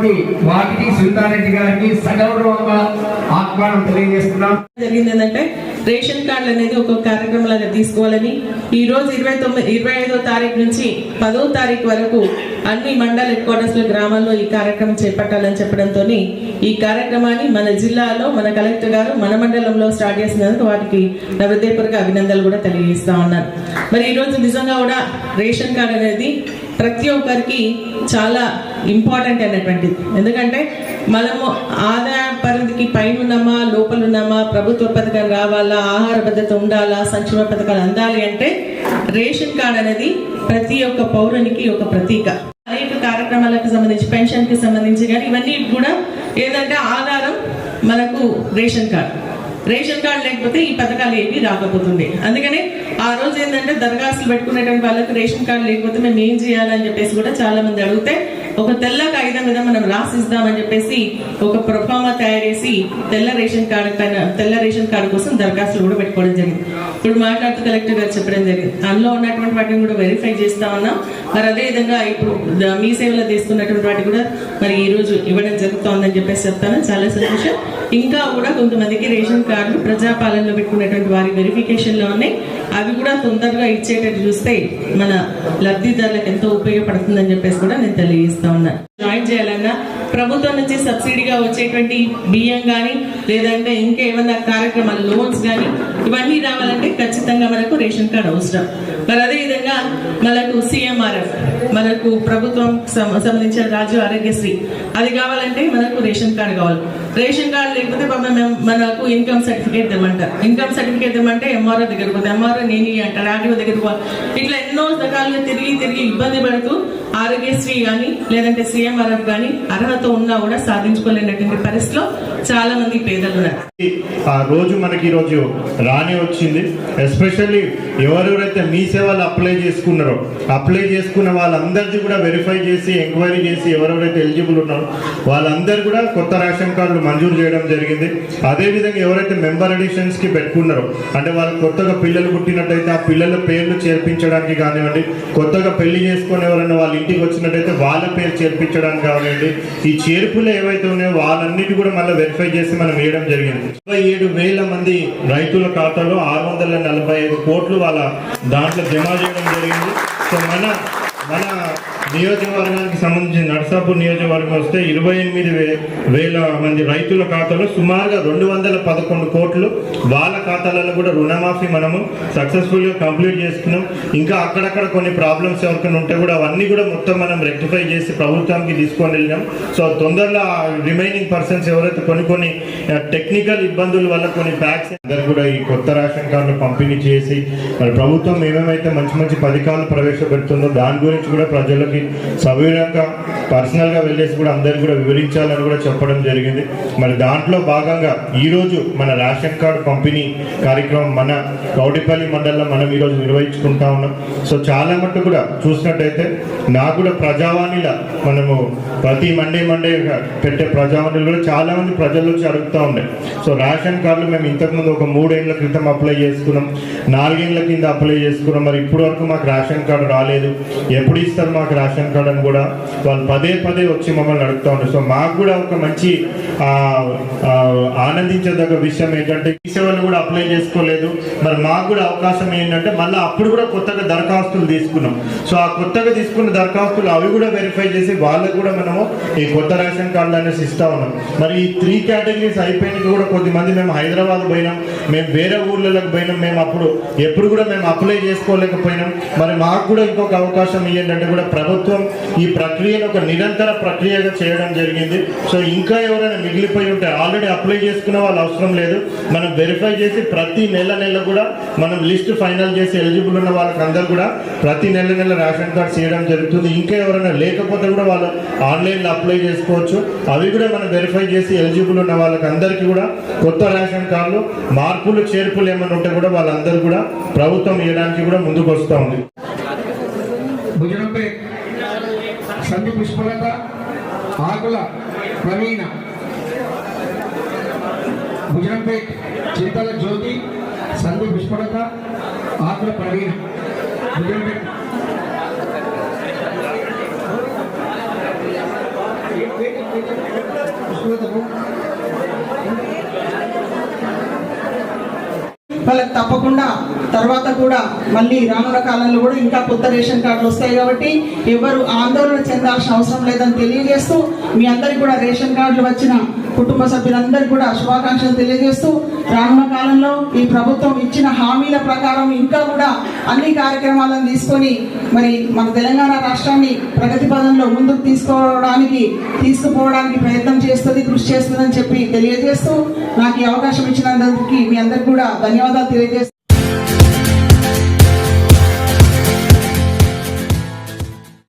వచ్చినటువంటి వాటికి సుల్తారెడ్డి గారికి సగౌరవంగా ఆహ్వానం తెలియజేస్తున్నాం. జరిగింది ఏంటంటే రేషన్ కార్డులు అనేది ఒక కార్యక్రమం లాగా తీసుకోవాలని ఈ రోజు ఇరవై తొమ్మిది ఇరవై ఐదో తారీఖు నుంచి పదో తారీఖు వరకు అన్ని మండల హెడ్ క్వార్టర్స్ గ్రామాల్లో ఈ కార్యక్రమం చేపట్టాలని చెప్పడంతో ఈ కార్యక్రమాన్ని మన జిల్లాలో మన కలెక్టర్ గారు మన మండలంలో స్టార్ట్ చేసినందుకు వాటికి నా హృదయపూర్వక అభినందనలు కూడా తెలియజేస్తా ఉన్నాను. మరి ఈ రోజు నిజంగా కూడా రేషన్ కార్డు అనేది ప్రతి ఒక్కరికి చాలా ఇంపార్టెంట్ అయినటువంటిది. ఎందుకంటే మనము ఆదాయ పరిధికి పైన ఉన్నామా లోపల ఉన్నామా ప్రభుత్వ పథకం రావాలా ఆహార భద్రత ఉండాలా సంక్షేమ పథకాలు అందాలి అంటే రేషన్ కార్డ్ అనేది ప్రతి ఒక్క పౌరునికి ఒక ప్రతీక. అనేక కార్యక్రమాలకు సంబంధించి పెన్షన్కి సంబంధించి కానీ ఇవన్నీ కూడా ఏదంటే ఆధారం మనకు రేషన్ కార్డ్. రేషన్ కార్డు లేకపోతే ఈ పథకాలు ఏమీ రాకపోతుంది. అందుకనే ఆ రోజు ఏంటంటే దరఖాస్తులు పెట్టుకునేటువంటి వాళ్ళకి రేషన్ కార్డు లేకపోతే మేము ఏం చేయాలని చెప్పేసి కూడా చాలా మంది అడిగితే ఒక తెల్ల కాగితం మీద మనం రాసిస్తామని చెప్పేసి ఒక ప్రొఫామా తయారు చేసి తెల్ల రేషన్ కార్డు పైన తెల్ల రేషన్ కార్డు కోసం దరఖాస్తులు కూడా పెట్టుకోవడం జరిగింది. ఇప్పుడు మాట్లాడుతూ కలెక్టర్ గారు చెప్పడం జరిగింది. అందులో ఉన్నటువంటి వాటిని కూడా వెరిఫై చేస్తా ఉన్నాం. మరి అదే విధంగా ఇప్పుడు మీ సేవలో తీసుకున్నటువంటి వాటి కూడా మరి ఈ రోజు ఇవ్వడం జరుగుతోందని చెప్పేసి చెప్తాను. చాలా సంతోషం. ఇంకా కూడా కొంతమందికి రేషన్ కార్డులు ప్రజాపాలనలో పెట్టుకున్నటువంటి వారి వెరిఫికేషన్లో ఉన్నాయి. అవి కూడా తొందరగా ఇచ్చేటట్టు చూస్తే మన లబ్ధిదారులకు ఎంతో ఉపయోగపడుతుందని చెప్పేసి కూడా నేను తెలియజేస్తా ఉన్నా. జాయిన్ చేయాలన్నా ప్రభుత్వం నుంచి సబ్సిడీగా వచ్చేటువంటి బియ్యం కానీ లేదంటే ఇంకా కార్యక్రమాలు లోన్స్ కానీ ఇవన్నీ రావాలంటే ఖచ్చితంగా మనకు రేషన్ కార్డు అవసరం. మరి అదే విధంగా మనకు సిఎంఆర్ఎఫ్ మనకు ప్రభుత్వం సం- సంబంధించిన రాజ్య ఆరోగ్యశ్రీ అది కావాలంటే మనకు రేషన్ కార్డు కావాలి. రేషన్ కార్డు లేకపోతే పాపం మేము- మనకు ఇన్కమ్ సర్టిఫికేట్ ఇవ్వమంటారు ఇన్కమ్ సర్టిఫికేట్ ఇవ్వమంటే ఎంఆర్ఓ దగ్గరకు పోతే ఎంఆర్ఓ నేను అంటారు ఆర్డీఓ దగ్గరకు పో. ఇట్లా ఎన్నో రకాలుగా తిరిగి తిరిగి ఇబ్బంది పడుతూ ఆరోగ్యశ్రీ కానీ లేదంటే సీఎంఆర్ఎఫ్ కానీ అర్హత ఉన్నా కూడా సాధించుకోలేనటువంటి పరిస్థితిలో చాలా మంది పేదలు ఉన్నారు. ఆ రోజు మనకి ఈరోజు రాని వచ్చింది. ఎస్పెషల్లీ ఎవరెవరైతే మీ సేవలు అప్లై చేసుకున్నారో అప్లై చేసుకున్న వాళ్ళందరిది కూడా వెరిఫై చేసి ఎంక్వైరీ చేసి ఎవరెవరైతే ఎలిజిబుల్ ఉన్నారో వాళ్ళందరూ కూడా కొత్త రేషన్ కార్డులు మంజూరు చేయడం జరిగింది. అదేవిధంగా ఎవరైతే మెంబర్ అడిషన్స్కి పెట్టుకున్నారో అంటే వాళ్ళు కొత్తగా పిల్లలు పుట్టినట్టయితే ఆ పిల్లల పేర్లు చేర్పించడానికి కానివ్వండి కొత్తగా పెళ్ళి చేసుకుని ఎవరైనా వాళ్ళ ఇంటికి వచ్చినట్టయితే వాళ్ళ పేరు చేర్పించడానికి కావాలండి. ఈ చేర్పులు ఏవైతే ఉన్నాయో వాళ్ళన్నిటి కూడా మళ్ళీ వెరిఫై చేసి మనం వేయడం జరిగింది. ఇరవై ఏడు వేల మంది రైతుల ఖాతాలో ఆరు వందల నలభై ఐదు కోట్లు వాళ్ళ దాంట్లో జమ చేయడం జరిగింది. సో మన మన నియోజకవర్గానికి సంబంధించిన నర్సాపూర్ నియోజకవర్గం వస్తే ఇరవై ఎనిమిది వేల మంది రైతుల ఖాతాలో సుమారుగా రెండు వందల పదకొండు కోట్లు వాళ్ళ ఖాతాలలో కూడా రుణమాఫీ మనము సక్సెస్ఫుల్గా కంప్లీట్ చేసుకున్నాం. ఇంకా అక్కడక్కడ కొన్ని ప్రాబ్లమ్స్ ఎవరికైనా ఉంటే కూడా అవన్నీ కూడా మొత్తం మనం రెక్టిఫై చేసి ప్రభుత్వానికి తీసుకొని వెళ్ళినాం. సో తొందరలో రిమైనింగ్ పర్సన్స్ ఎవరైతే కొన్ని కొన్ని టెక్నికల్ ఇబ్బందుల వల్ల కొన్ని ప్యాక్స్ అందరు కూడా ఈ కొత్త రేషన్ కార్డులు పంపిణీ చేసి మరి ప్రభుత్వం ఏమేమైతే మంచి మంచి పథకాలు ప్రవేశపెడుతుందో దాని గురించి కూడా ప్రజలకి సవివరంగా పర్సనల్గా వెళ్ళేసి కూడా అందరికి కూడా వివరించాలని కూడా చెప్పడం జరిగింది. మరి దాంట్లో భాగంగా ఈరోజు మన రేషన్ కార్డు పంపిణీ కార్యక్రమం మన కౌడిపల్లి మండలంలో మనం ఈ రోజు నిర్వహించుకుంటా ఉన్నాం. సో చాలా మట్టు కూడా చూసినట్టయితే నాకు కూడా ప్రజావాణిలా మనము ప్రతి మండే మండే పెట్టే ప్రజావాణిలు కూడా చాలామంది ప్రజల నుంచి అడుగుతూ ఉండే. సో రేషన్ కార్డులు మేము ఇంతకుముందు ఒక మూడేళ్ళ క్రితం అప్లై చేసుకున్నాం. నాలుగేళ్ళ కింద అప్లై చేసుకున్నాం. మరి ఇప్పటి వరకు మాకు రేషన్ కార్డు రాలేదు. ఎప్పుడు ఇస్తారు మాకు రేషన్ కార్డు అని కూడా వాళ్ళు పదే పదే వచ్చి మమ్మల్ని అడుగుతూ ఉంటారు సో మాకు కూడా ఒక మంచి ఆనందించదగ్గ విషయం ఏంటంటే ఈ సేవలు కూడా అప్లై చేసుకోలేదు. మరి మాకు కూడా అవకాశం ఏంటంటే మళ్ళీ అప్పుడు కూడా కొత్తగా దరఖాస్తులు తీసుకున్నాం. సో ఆ కొత్తగా తీసుకున్న దరఖాస్తులు అవి కూడా వెరిఫై చేసి వాళ్ళకు కూడా మనము ఈ కొత్త రేషన్ కార్డులు అనేసి ఇస్తా ఉన్నాం. మరి ఈ త్రీ కేటగిరీస్ అయిపోయినాక కూడా కొద్దిమంది మేము హైదరాబాద్ పోయినాం. మేము వేరే ఊర్లలోకి పోయినాం. మేము అప్పుడు ఎప్పుడు కూడా మేము అప్లై చేసుకోలేకపోయినాం. మరి మాకు కూడా ఇంకొక అవకాశం ఇవ్వండి అంటే కూడా ప్రభుత్వం ఈ ప్రక్రియను ఒక నిరంతర ప్రక్రియగా చేయడం జరిగింది. సో ఇంకా ఎవరైనా మిగిలిపోయి ఉంటే ఆల్రెడీ అప్లై చేసుకున్న వాళ్ళు అవసరం లేదు. మనం వెరిఫై చేసి ప్రతి నెల నెల కూడా మనం లిస్ట్ ఫైనల్ చేసి ఎలిజిబుల్ ఉన్న వాళ్ళకి అందరు కూడా ప్రతి నెల నెల రేషన్ కార్డ్స్ చేయడం జరుగుతుంది. ఇంకా ఎవరైనా లేకపోతే కూడా వాళ్ళు ఆన్లైన్లో అప్లై చేసుకోవచ్చు. అవి కూడా మనం వెరిఫై చేసి ఎలిజిబుల్ ఉన్న వాళ్ళకి అందరికీ కూడా కొత్త రేషన్ కార్డులు మార్పులు చేర్పులు ఏమైనా ఉంటే కూడా వాళ్ళందరూ కూడా ప్రభుత్వం ఇవ్వడానికి కూడా ముందుకు వస్తూ ఉంది. భుజనంపై సంధి పుష్పలత ఆకుల ప్రవీణ. భుజనంపై చింతల జ్యోతి సంధి పుష్పలత ఆకుల ప్రవీణ. భుజనంపై వాళ్ళకి తప్పకుండా తర్వాత కూడా మళ్ళీ రానున్న కాలంలో కూడా ఇంకా కొత్త రేషన్ కార్డులు వస్తాయి కాబట్టి ఎవరు ఆందోళన చెందాల్సిన అవసరం లేదని తెలియజేస్తూ మీ అందరికి కూడా రేషన్ కార్డులు వచ్చిన కుటుంబ సభ్యులందరికీ కూడా శుభాకాంక్షలు తెలియజేస్తూ రానున్న కాలంలో ఈ ప్రభుత్వం ఇచ్చిన హామీల ప్రకారం ఇంకా కూడా అన్ని కార్యక్రమాలను తీసుకొని మరి మన తెలంగాణ రాష్ట్రాన్ని ప్రగతి పదంలో ముందుకు తీసుకోవడానికి తీసుకుపోవడానికి ప్రయత్నం చేస్తుంది కృషి చేస్తుందని చెప్పి తెలియజేస్తూ నాకు ఈ అవకాశం ఇచ్చినందుకు మీ అందరికి కూడా ధన్యవాదాలు తెలియజేస్తూ